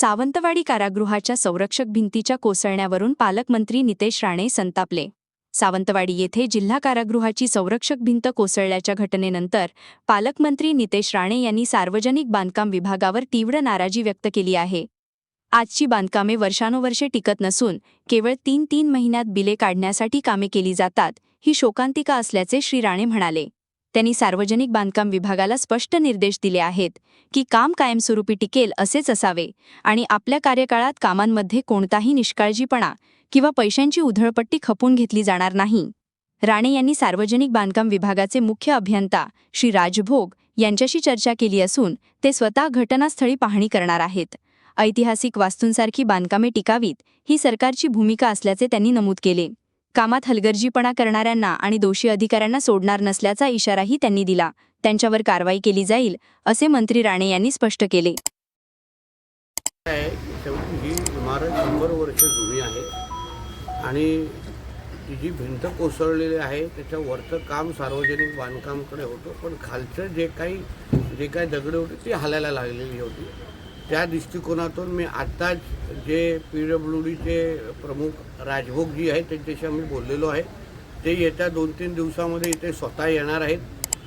सावंतवाडी कारागृहाच्या संरक्षक भिंतीच्या कोसळण्यावरून पालकमंत्री नितेश राणे संतापले. सावंतवाडी येथे जिल्हा कारागृहाची संरक्षक भिंत कोसळल्याच्या घटनेनंतर पालकमंत्री नितेश राणे यांनी सार्वजनिक बांधकाम विभागावर तीव्र नाराजी व्यक्त केली आहे. आजची बांधकामे वर्षानुवर्षे टिकत नसून केवळ तीन तीन महिन्यात बिले काढण्यासाठी कामे केली जातात ही शोकांतिका असल्याचे श्री राणे म्हणाले. त्यांनी सार्वजनिक बांधकाम विभागाला स्पष्ट निर्देश दिले आहेत की काम कायमस्वरूपी टिकेल असेच असावे आणि आपल्या कार्यकाळात कामांमध्ये कोणताही निष्काळजीपणा किंवा पैशांची उधळपट्टी खपून घेतली जाणार नाही. राणे यांनी सार्वजनिक बांधकाम विभागाचे मुख्य अभियंता श्री राजभोग यांच्याशी चर्चा केली असून ते स्वतः घटनास्थळी पाहणी करणार आहेत. ऐतिहासिक वास्तूंसारखी बांधकामे टिकावीत ही सरकारची भूमिका असल्याचे त्यांनी नमूद केले. कामात हलगर्जीपणा करणाऱ्यांना आणि दोषी अधिकाऱ्यांना सोडणार नसल्याचा इशाराही त्यांनी दिला. त्यांच्यावर कारवाई केली जाईल असे मंत्री राणे यांनी स्पष्ट केले. आहे ही इमारत शंभर वर्ष जुनी आहे आणि ती जी भिंत कोसळलेली आहे त्याच्या वरचं काम सार्वजनिक बांधकामकडे होतं पण खालचं जे काही जे काही दगडे होते ती हालायला लागलेली होती. त्या दृष्टिकोनातून मी आत्ताच जे पी डब्ल्यू डीचे प्रमुख राजभोगजी आहेत त्यांच्याशी आम्ही बोललेलो आहे. ते येत्या दोन तीन दिवसामध्ये इथे स्वतः येणार आहेत.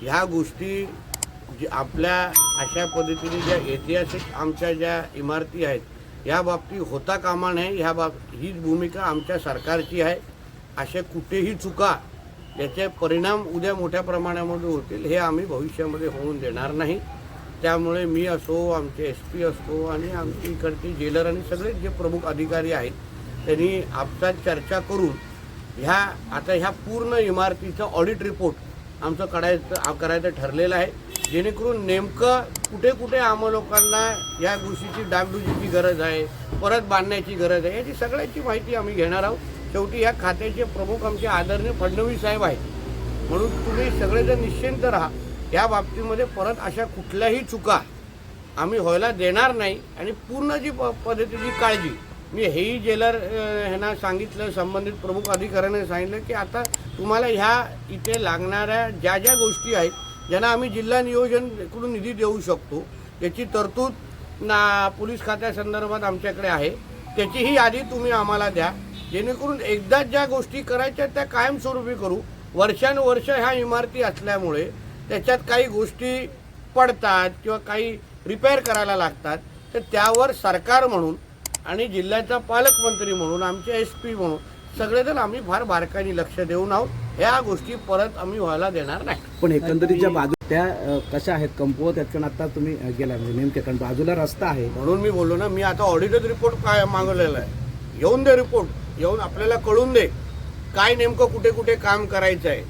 ह्या गोष्टी जे आपल्या अशा पद्धतीने ज्या ऐतिहासिक आमच्या ज्या इमारती आहेत या बाबतीत होता कामा नये ह्या बाब हीच भूमिका आमच्या सरकारची आहे. अशा कुठेही चुका याचे परिणाम उद्या मोठ्या प्रमाणामध्ये होतील हे आम्ही भविष्यामध्ये होऊन देणार नाही. त्यामुळे मी असो आमचे एस पी असतो आणि आमची इकडचे जेलर आणि सगळे जे प्रमुख अधिकारी आहेत त्यांनी आपसात चर्चा करून ह्या आता ह्या पूर्ण इमारतीचं ऑडिट रिपोर्ट आमचं काढायचं करायचं ठरलेलं आहे. जेणेकरून नेमकं कुठे कुठे आम्हा लोकांना या गोष्टीची डागडुजीची गरज आहे परत बांधण्याची गरज आहे याची सगळ्याची माहिती आम्ही घेणार आहोत. शेवटी या खात्याचे प्रमुख आमचे आदरणीय फडणवीस साहेब आहेत. म्हणून तुम्ही सगळेजण निश्चिंत राहा. या बाबतीमध्ये परत अशा कुठल्याही चुका आम्ही व्हायला देणार नाही आणि पूर्ण जी प पद्धतीची काळजी. मी हेही जेलर ह्यांना सांगितलं संबंधित प्रमुख अधिकाऱ्याने सांगितलं की आता तुम्हाला ह्या इथे लागणाऱ्या ज्या ज्या गोष्टी आहेत ज्यांना आम्ही जिल्हा नियोजनकडून निधी देऊ शकतो त्याची तरतूद ना पोलीस खात्यासंदर्भात आमच्याकडे आहे. त्याचीही यादी तुम्ही आम्हाला द्या. जेणेकरून एकदा ज्या गोष्टी करायच्या त्या कायमस्वरूपी करू. वर्षानुवर्ष ह्या इमारती असल्यामुळे त्याच्यात काही गोष्टी पडतात किंवा काही रिपेअर करायला लागतात तर त्यावर सरकार म्हणून आणि जिल्ह्याचा पालकमंत्री म्हणून आमचे एस पी म्हणून सगळेजण आम्ही फार बारकाईने लक्ष देऊन आहोत. ह्या गोष्टी परत आम्ही व्हायला देणार नाही. पण एकंदरीत ज्या बाजू त्या कशा आहेत? कमकुवत आहेत कारण आता तुम्ही गेला म्हणजे नेमके कारण बाजूला रस्ता आहे. म्हणून मी बोललो ना मी आता ऑडिटेड रिपोर्ट काय मागवलेला आहे? येऊन दे रिपोर्ट येऊन आपल्याला कळून दे. काय नेमकं कुठे कुठे काम करायचं आहे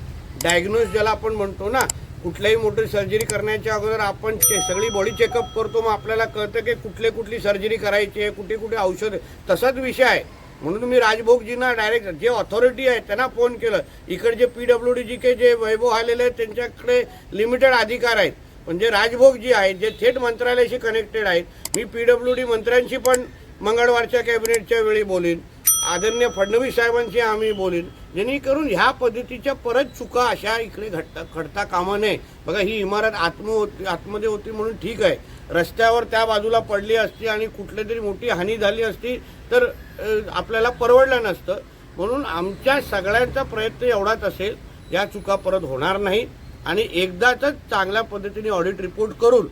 डायग्नोज ज्याला आपण म्हणतो ना कुठल्याही मोठी सर्जरी करण्याच्या अगोदर आपण सगळी बॉडी चेकअप करतो. मग आपल्याला कळतं की कुठले कुठली सर्जरी करायची आहे कुठे कुठे औषध. तसाच विषय आहे. म्हणून मी राजभोगजींना डायरेक्ट जे ऑथॉरिटी आहे त्यांना फोन केलं. इकडचे पी डब्ल्यू डी जी के जे वैभव आलेले आहेत त्यांच्याकडे लिमिटेड अधिकार आहेत. म्हणजे पण जे राजभोग जी आहेत जे थेट मंत्रालयाशी कनेक्टेड आहेत. मी पी डब्ल्यू डी मंत्र्यांशी पण मंगळवारच्या कॅबिनेटच्या वेळी बोलीन. आदरणीय फडणवीस साहेबांशी आम्ही बोलीन. जेणेकरून ह्या पद्धतीच्या परत चुका अशा इकडे घडता घडता कामा नये. बघा ही इमारत आत्म होती आतमध्ये होती म्हणून ठीक आहे. रस्त्यावर त्या बाजूला पडली असती आणि कुठली तरी मोठी हानी झाली असती तर आपल्याला परवडलं नसतं. म्हणून आमच्या सगळ्यांचा प्रयत्न एवढाच असेल या चुका परत होणार नाही आणि एकदाच चांगल्या पद्धतीने ऑडिट रिपोर्ट करून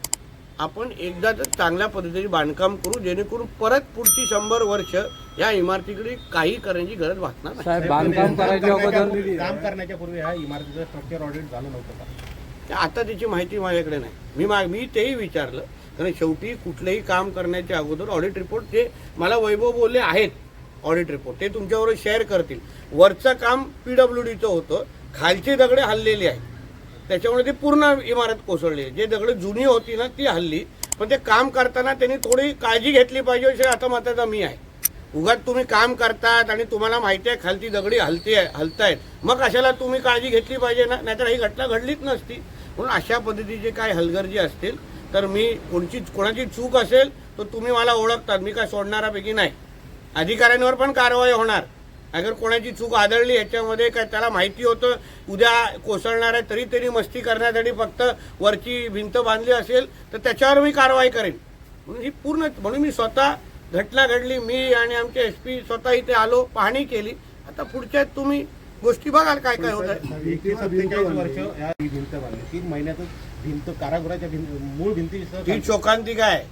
आपण एकदाच चांगल्या पद्धतीने बांधकाम करू जेणेकरून परत पुढची शंभर वर्ष या इमारतीकडे काही करण्याची गरज भासणार नाही. साहेब बांधकाम करायच्या अगोदर काम करण्याच्या पूर्वी ह्या इमारतीचं स्ट्रक्चर ऑडिट झालं नव्हतं का? आता त्याची माहिती माझ्याकडे नाही. मी मा मी तेही विचारलं कारण शेवटी कुठलंही काम करण्याच्या अगोदर ऑडिट रिपोर्ट ते मला वैभव बोलले आहेत ऑडिट रिपोर्ट ते तुमच्याबरोबर शेअर करतील. वरचं काम पी डब्ल्यू डीचं होतं खालची दगडे हल्लेली आहेत. त्याच्यामुळे ती पूर्ण इमारत कोसळली. आहे. जे दगड जुनी होती ना ती हल्ली. पण ते काम करताना त्यांनी थोडी काळजी घेतली पाहिजे असे आता मताचा मी आहे. उगाच तुम्ही काम करतात आणि तुम्हाला माहिती आहे खालती दगडी हलती आहे हलतायत. मग कशाला तुम्ही काळजी घेतली पाहिजे ना? नाहीतर ही घटना घडलीच नसती. म्हणून अशा पद्धतीचे काय हलगर्जी असतील तर मी कोणची कोणाची चूक असेल तर तुम्ही मला ओळखतात. मी काय सोडणारापैकी नाही. अधिकाऱ्यांवर पण कारवाई होणार. अगर कोणाची चूक आढळली याच्यामध्ये काय त्याला माहिती होतं उद्या कोसळणार आहे तरी तरी मस्ती करण्यासाठी फक्त वरची भिंत बांधली असेल तर त्याच्यावर मी कारवाई करेन. म्हणून ही पूर्ण म्हणून मी स्वतः घटना घडली मी आणि आमचे एस पी स्वतः इथे आलो पाहणी केली. आता पुढच्या तुम्ही गोष्टी बघाल काय काय होत आहे ही भिंत बांधली. तीन महिन्यातच भिंत कारागृहाच्या भिंत मूळ भिंतीसह ती चोकांतिक आहे.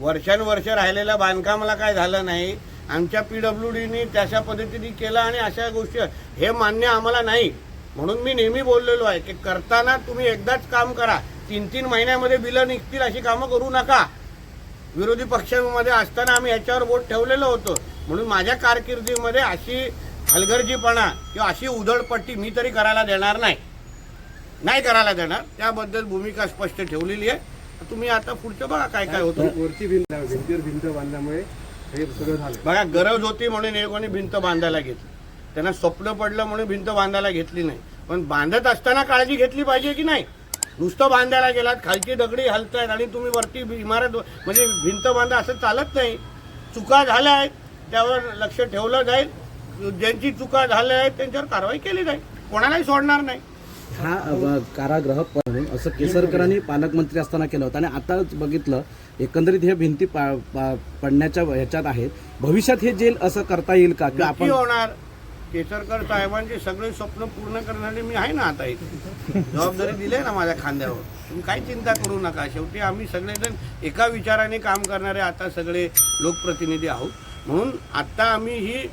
वर्षानुवर्ष राहिलेल्या बांधकामाला काय झालं नाही. आमच्या पी डब्ल्यू डीने तशा पद्धतीने केलं आणि अशा गोष्टी हे मान्य आम्हाला नाही. म्हणून मी नेहमी बोललेलो आहे की करताना तुम्ही एकदाच काम करा. तीन तीन महिन्यामध्ये बिलं निघतील अशी कामं करू नका. विरोधी पक्षामध्ये असताना आम्ही याच्यावर बोट ठेवलेलं होतं. म्हणून माझ्या कारकिर्दीमध्ये अशी हलगर्जीपणा किंवा अशी उधळपट्टी मी तरी करायला देणार नाही. नाही करायला देणार. त्याबद्दल भूमिका स्पष्ट ठेवलेली आहे. तुम्ही आता पुढचं बघा काय काय होतं. वरची भिंत भिंतीवर भिंत बांधल्यामुळे हे सगळं झालं. बघा गरज होती म्हणून एक कोणी भिंत बांधायला घेतली. त्यांना स्वप्न पडलं म्हणून भिंत बांधायला घेतली नाही. पण बांधत असताना काळजी घेतली पाहिजे की नाही? नुसतं बांधायला गेलात खालची दगडी हलतायत आणि तुम्ही वरती इमारत म्हणजे भिंत बांधा असं चालत नाही. चुका झाल्या आहेत त्यावर लक्ष ठेवलं जाईल. ज्यांची चुका झाल्या आहेत त्यांच्यावर कारवाई केली जाईल. कोणालाही सोडणार नाही. हा कारागृह असं केसरकरांनी पालकमंत्री असताना केलं होतं. आणि आताच बघितलं एकंदरीत हे भिंती पा- पा- पडण्याच्या ह्याच्यात आहेत भविष्यात हे जेल असं करता येईल का? नक्की आपण होणार. केसरकर साहेबांचे सगळे स्वप्न पूर्ण करणारे मी आहे ना आता इथे. जबाबदारी दिली आहे ना माझ्या खांद्यावर. तुम्ही काही चिंता करू नका. शेवटी आम्ही सगळेजण एका विचाराने काम करणारे आता सगळे लोकप्रतिनिधी आहोत. म्हणून आता आम्ही ही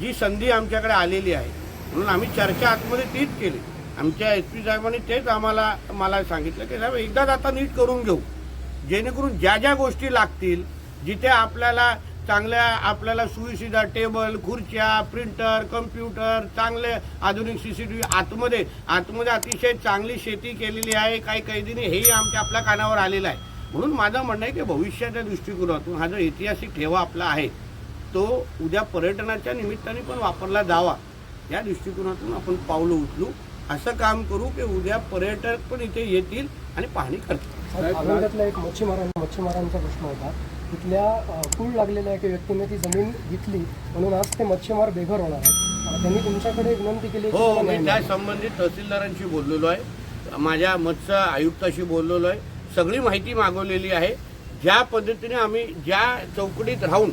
जी संधी आमच्याकडे आलेली आहे म्हणून आम्ही चर्चा आतमध्ये तीच केली. आमच्या एस पी साहेबांनी तेच आम्हाला मला सांगितलं की साहेब एकदाच आता नीट करून घेऊ. जेणेकरून ज्या ज्या गोष्टी लागतील जिथे आपल्याला चांगल्या आपल्याला सुविधा टेबल खुर्च्या प्रिंटर कम्प्युटर चांगले आधुनिक सी सी टी व्ही आतमध्ये आतमध्ये अतिशय चांगली शेती केलेली आहे काही कैदीने हेही आमच्या आपल्या कानावर आलेलं आहे. म्हणून माझं म्हणणं आहे की भविष्याच्या दृष्टिकोनातून हा जो ऐतिहासिक ठेवा आपला आहे तो उद्या पर्यटनाच्या निमित्ताने पण वापरला जावा. या दृष्टिकोनातून आपण पावलं उचलू. असं काम करू की उद्या पर्यटक पण इथे येतील आणि पाहणी करतील. एक मच्छीमारां मच्छीमारांचा प्रश्न होता. तिथल्या पूल लागलेल्या एका व्यक्तीने ती जमीन घेतली म्हणून आज ते मच्छीमार बेघर होणार आहेत. त्यांनी तुमच्याकडे एक विनंती केली की हो मी त्या. संबंधित तहसीलदारांशी बोललेलो आहे. माझ्या मत्स्य आयुक्ताशी बोललेलो आहे. सगळी माहिती मागवलेली आहे. ज्या पद्धतीने आम्ही ज्या चौकटीत राहून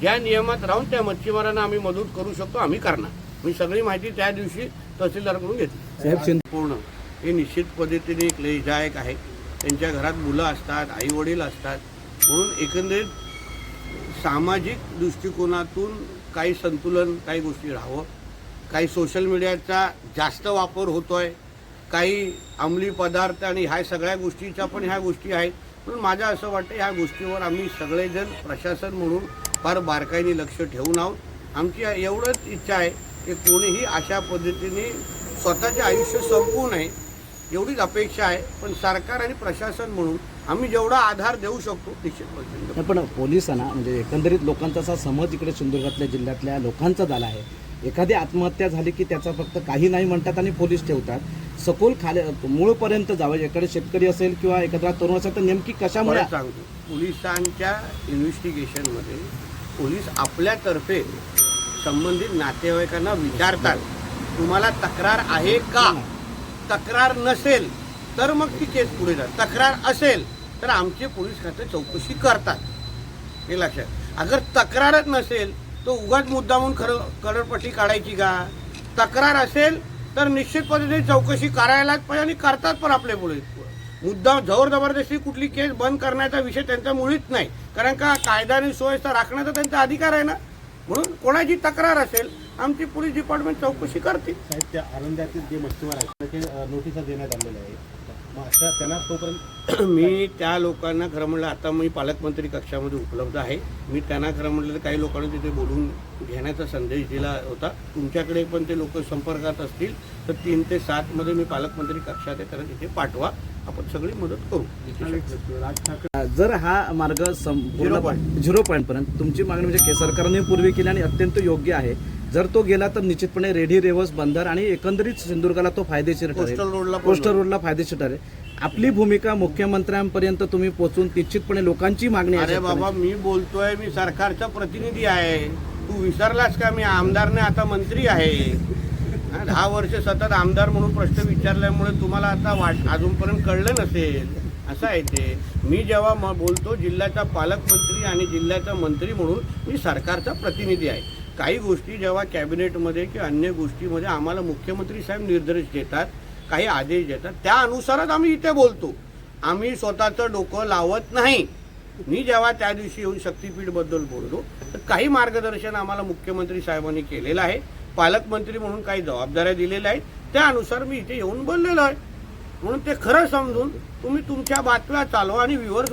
ज्या नियमात राहून त्या मच्छीमारांना आम्ही मदत करू शकतो आम्ही करणार. मी सगळी माहिती त्या दिवशी तहसीलदाराकडून घेतली. साहेब शिंदे पूर्ण. हे निश्चित पद्धतीने एक आहे. त्यांच्या घरात मुलं असतात आई वडील असतात. म्हणून एकंदरीत सामाजिक दृष्टिकोनातून काही संतुलन काही गोष्टी राहावं. काही सोशल मीडियाचा जास्त वापर होतोय. काही अंमली पदार्थ आणि ह्या सगळ्या गोष्टीच्या पण ह्या गोष्टी आहेत. म्हणून माझं असं वाटतं ह्या गोष्टीवर आम्ही सगळेजण प्रशासन म्हणून फार बारकाईने लक्ष ठेवून आहोत. आमची एवढंच इच्छा आहे की कोणीही अशा पद्धतीने स्वतःचे आयुष्य संपवू नये एवढीच अपेक्षा आहे. पण सरकार आणि प्रशासन म्हणून आम्ही जेवढा आधार देऊ शकतो निश्चितपणे. देऊ. पण पोलिसांना म्हणजे एकंदरीत लोकांचा असा समज इकडे सिंधुदुर्गातल्या जिल्ह्यातल्या लोकांचा झाला आहे. एखादी आत्महत्या झाली की त्याचा फक्त काही नाही म्हणतात आणि पोलीस ठेवतात. सखोल खाले मूळपर्यंत जावं एकडे शेतकरी असेल किंवा एखादा तरुण असेल तर नेमकी कशामुळे परत सांगतो. पोलिसांच्या इन्व्हेस्टिगेशनमध्ये पोलीस आपल्यातर्फे संबंधित नातेवाईकांना विचारतात तुम्हाला तक्रार आहे का? तक्रार नसेल तर मग ती केस पुढे जात तक्रार असेल तर आमचे पोलीस खाते चौकशी करतात. हे लक्षात. अगर तक्रारच नसेल तर उगाच मुद्दामून खरं करडपट्टी काढायची का? तक्रार असेल तर निश्चित पद्धतीने चौकशी करायलाच पाहिजे आणि करतात पण आपले पोलीस. मुद्दा जोर जबरदस्ती कुठली केस बंद करण्याचा विषय त्यांचा मुळीच नाही. कारण का कायदा आणि सुव्यवस्था राखण्याचा त्यांचा अधिकार आहे ना. म्हणून कोणाची तक्रार असेल आमची पोलीस डिपार्टमेंट चौकशी करतील. साहेब त्या आनंदातील जे मच्छीमार आहेत त्याचे नोटिसा देण्यात आलेल्या आहे मग अशा त्यांना तोपर्यंत मी त्या लोकांना खरं म्हणलं आता मी पालकमंत्री कक्षामध्ये उपलब्ध आहे. मी त्यांना खरं म्हटलं तर काही लोकांना तिथे बोलून घेण्याचा संदेश दिला होता. तुमच्याकडे पण ते लोक संपर्कात असतील तर तीन ते सातमध्ये मी पालकमंत्री कक्षात आहे त्यांना तिथे पाठवा. आपण सगळी मदत करू. राज ठाकरे जर हा मार्ग संपूर्ण झिरो पॉईंट पर्यंत तुमची मागणी म्हणजे केसरकरांनी पूर्वी केली आणि अत्यंत योग्य आहे. जर तो गेला तर निश्चितपणे रेडी रेवस बंदर आणि एकंदरीत सिंधुदुर्गाला तो फायदेशीर ठरेल. कोस्टल रोडला फायदेशीर ठरेल. आपली भूमिका मुख्यमंत्र्यांपर्यंत तुम्ही पोहोचून निश्चितपणे लोकांची मागणी आहे अरे बाबा मी बोलतोय मी सरकारचा प्रतिनिधी आहे. तू विसरलास का? मी आमदारने आता मंत्री आहे. दहा वर्ष सतत आमदार म्हणून प्रश्न विचारल्यामुळे तुम्हाला आता वाट अजूनपर्यंत कळलं नसेल. असं आहे ते. मी जेव्हा म बोलतो जिल्ह्याचा पालकमंत्री आणि जिल्ह्याचा मंत्री म्हणून मी सरकारचा प्रतिनिधी आहे. काही गोष्टी जेव्हा कॅबिनेटमध्ये किंवा अन्य गोष्टीमध्ये आम्हाला मुख्यमंत्री साहेब निर्देश देतात काही आदेश देतात त्या अनुसारच आम्ही इथे बोलतो. आम्ही स्वतःचं डोकं लावत नाही. मी जेव्हा त्या दिवशी येऊन शक्तीपीठबद्दल बोललो तर काही मार्गदर्शन आम्हाला मुख्यमंत्री साहेबांनी केलेलं आहे. पालकमंत्री म्हणून काही जबाबदाऱ्या दिलेल्या आहेत. त्यानुसार मी इथे येऊन बोललेलो आहे. म्हणून ते खरं समजून तुम्ही तुमच्या बातम्या चालवा आणि व्ह्युअर्स